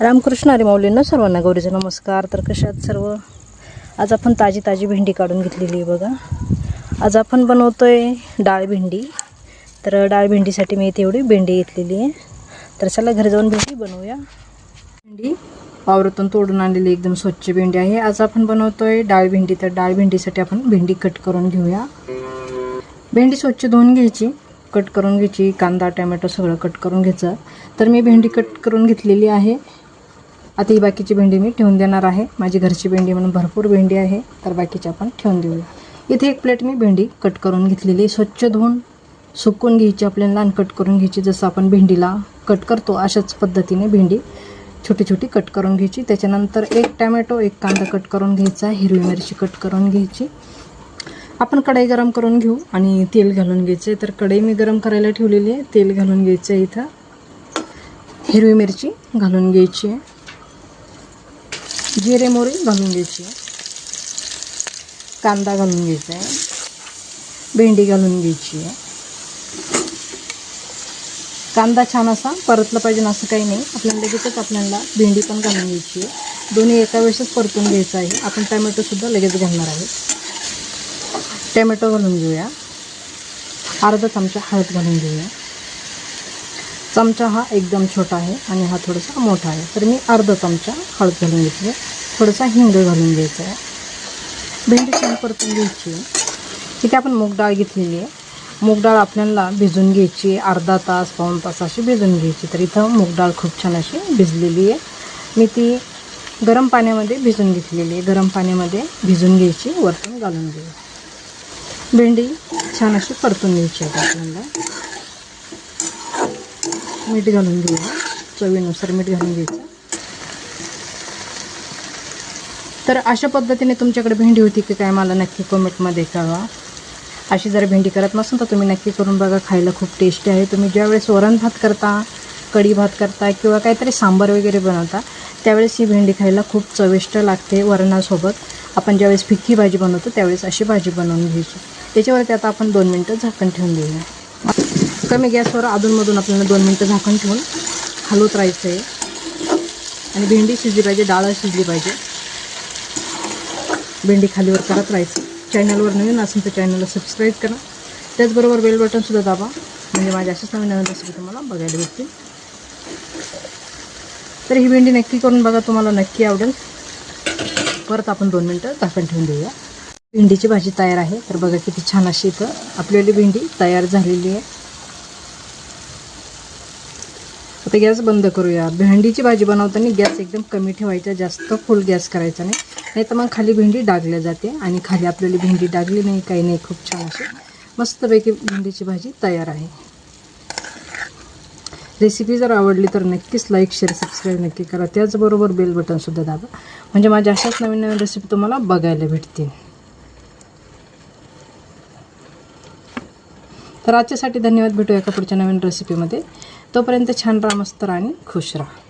रामकृष्ण अरे माऊलींना सर्वांना गौरीचा नमस्कार. तर कशात सर्व? आज आपण ताजी ताजी भेंडी काढून घेतलेली आहे बघा. आज आपण बनवतोय डाळ भेंडी. तर डाळ भेंडीसाठी मी इथे एवढी भेंडी घेतलेली आहे. तर चला घरी जाऊन भेंडी बनवूया. भेंडी वावरातून तोडून आणलेली एकदम स्वच्छ भेंडी आहे. आज आपण बनवतोय डाळ भेंडी. तर डाळ भेंडीसाठी आपण भेंडी कट करून घेऊया. भेंडी स्वच्छ धुवून घ्यायची. कट करून घ्यायची. कांदा टॅमॅटो सगळं कट करून घ्यायचं. तर मी भेंडी कट करून घेतलेली आहे. आता ही बाकीची भेंडी मी ठेवून देणार आहे. माझी घरची भेंडी म्हणून भरपूर भेंडी आहे. तर बाकीची आपण ठेवून देऊया. इथे एक प्लेट मी भेंडी कट करून घेतलेली आहे. स्वच्छ धुवून सुकून घ्यायची आपल्याला आणि कट करून घ्यायची. जसं आपण भेंडीला कट करतो अशाच पद्धतीने भेंडी छोटी छोटी कट करून घ्यायची. त्याच्यानंतर एक टॅमॅटो एक कांदा कट करून घ्यायचा हिरवी मिरची कट करून घ्यायची. आपण कढई गरम करून घेऊ आणि तेल घालून घ्यायचं. तर कढई मी गरम करायला ठेवलेली आहे. तेल घालून घ्यायचं आहे इथं. हिरवी मिरची घालून घ्यायची आहे. जिरे मोहरी घालून घ्यायची. आहे कांदा घालून घ्यायचा आहे. भेंडी घालून घ्यायची आहे. कांदा छान असा परतला पाहिजे असं काही नाही. आपल्याला लगेचच आपल्याला भेंडी पण घालून घ्यायची आहे. दोन्ही एका वेळेसच परतून घ्यायचं आहे. आपण टॅमॅटोसुद्धा लगेच घालणार आहे. टॅमॅटो घालून घेऊया. अर्धा चमचा हळद घालून घेऊया. चमचा हा एकदम छोटा आहे आणि हा थोडासा मोठा आहे. तर मी अर्धा चमचा हळद घालून घेतली. थोडासा हिंग घालून घ्यायचा आहे. भेंडी छान परतून घ्यायची. आहे इथे आपण मूग डाळ घेतलेली आहे. मूग डाळ आपल्याला भिजून घ्यायची. अर्धा तास पाऊण तास अशी भिजून घ्यायची. तर इथं मूग डाळ खूप छान अशी भिजलेली आहे. मी ती गरम पाण्यामध्ये भिजून घेतलेली आहे. गरम पाण्यामध्ये भिजून घ्यायची वरतून घालून घ्यायची. भेंडी छान अशी परतून घ्यायची आहे आपल्याला. मीठ घालून घेऊया चवीनुसार मीठ घालून घ्यायचं. तर अशा पद्धतीने तुमच्याकडे भेंडी होती की काय मला नक्की कमेंटमध्ये कळवा. अशी जर भेंडी करत नसेल तर तुम्ही नक्की करून बघा खायला खूप टेस्टी आहे. तुम्ही ज्यावेळेस वरण भात करता कढी भात करता किंवा काहीतरी सांबार वगैरे बनवता त्यावेळेस ही भेंडी खायला खूप चविष्ट लागते वरणासोबत. आपण ज्यावेळेस फिक्की भाजी बनवतो त्यावेळेस अशी भाजी बनवून घ्यायची. त्याच्यावरती आता आपण दोन मिनटं झाकण ठेवून देऊया. कमी गॅसवर अधूनमधून आपल्याला दोन मिनटं झाकण ठेवून हलवत राहायचं आहे आणि भेंडी शिजली पाहिजे डाळ शिजली पाहिजे. भेंडी खालीवर करत राहायचं. चॅनलवर नवीन असेल तर चॅनलला सबस्क्राईब करा. त्याचबरोबर बेल बटनसुद्धा दाबा. म्हणजे माझ्या अशाच नवीन नवीन रेसिपी तुम्हाला बघायला भेटतील. तर ही भेंडी नक्की करून बघा तुम्हाला नक्की आवडेल. परत आपण दोन मिनटं झाकण ठेवून देऊया. भेंडीची भाजी तयार आहे. तर बघा किती छान अशी इथं आपल्याली भेंडी तयार झालेली आहे. आता गॅस बंद करूया. भेंडीची भाजी बनवताना गॅस एकदम कमी ठेवायचा जास्त फुल गॅस करायचा नाही. नाही तर मग खाली भेंडी डागल्या जाते आणि खाली आपल्याला भेंडी डागली नाही काही नाही खूप छान अशी मस्तपैकी भेंडीची भाजी तयार आहे. रेसिपी जर आवडली तर नक्कीच लाईक शेअर सबस्क्राईब नक्की करा. त्याचबरोबर बेल बटनसुद्धा दाबा. म्हणजे माझ्या अशाच नवीन नवीन रेसिपी तुम्हाला बघायला भेटतील. तर आजच्यासाठी धन्यवाद. भेटूया एका पुढच्या नवीन रेसिपीमध्ये तोपर्यंत छान राहा मस्त राहा आणि खुश राहा.